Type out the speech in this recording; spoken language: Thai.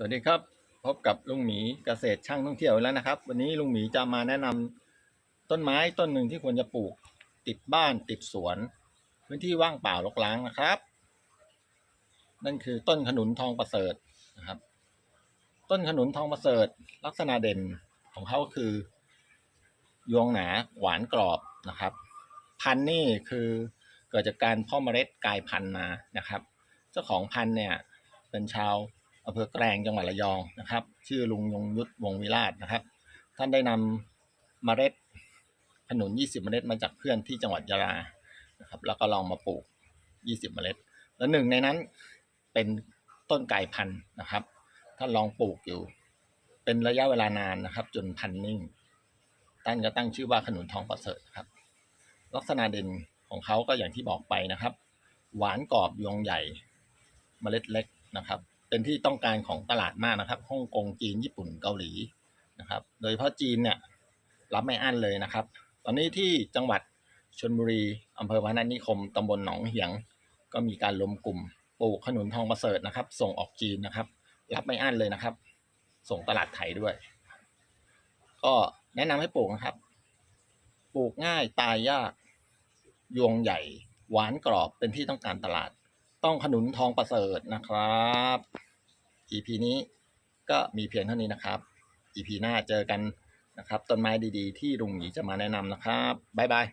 สวัสดีครับ พบกับลุงหมีเกษตรช่างท่องเที่ยวแล้วนะครับ วันนี้ลุงหมีจะมาแนะนำต้นไม้ต้นหนึ่งที่ควรจะปลูก ติดบ้านติดสวน พื้นที่ว่างเปล่ารกร้างนะครับ นั่นคือต้นขนุนทองประเสริฐนะครับ ต้นขนุนทองประเสริฐ ลักษณะเด่นของเขาคือ ยวงหนาหวานกรอบนะครับ พันธุ์นี่คือเกิดจากการพ่อเมล็ดกลายพันธุ์มานะครับ เจ้าของพันธุ์เนี่ยเป็นชาว อำเภอแกลงจังหวัดระยองนะครับ ชื่อลุงยงยุทธวงวิราชนะครับ ท่านได้นำเมล็ดขนุน 20 เมล็ดมาจากเพื่อนที่จังหวัดยะลานะครับแล้วก็ลองมาปลูก 20 เมล็ด แล้วหนึ่งในนั้นเป็นต้นไก่พันธุ์นะครับ ท่านลองปลูกอยู่ เป็นระยะเวลานานนะครับ จนพันนิ่งท่านก็ตั้งชื่อว่าขนุนทองประเสริฐครับ ลักษณะเด่นของเขาก็อย่างที่บอกไปนะครับ หวานกรอบยวงใหญ่เมล็ดเล็กนะครับ เป็นที่ต้องการของตลาดมากนะครับฮ่องกงจีนญี่ปุ่นเกาหลีนะครับ โดยเฉพาะจีนเนี่ยรับไม่อั้นเลยนะครับ ตอนนี้ที่จังหวัดชลบุรีอำเภอพนัสนิคมตำบลหนองเหียง ก็มีการรวมกลุ่มปลูกขนุนทองประเสริฐนะครับ ส่งออกจีนนะครับ รับไม่อั้นเลยนะครับ ส่งตลาดไทยด้วย ก็แนะนำให้ปลูกนะครับ ปลูกง่ายตายยากยวงใหญ่ หวานกรอบเป็นที่ต้องการตลาด ต้องขนุนทองประเสริฐนะครับ EP นี้ก็มีเพียงเท่านี้นะครับ EP หน้าเจอกันนะครับ ต้นไม้ดีๆ ที่ลุงหยีจะมาแนะนำนะครับ บ๊ายบาย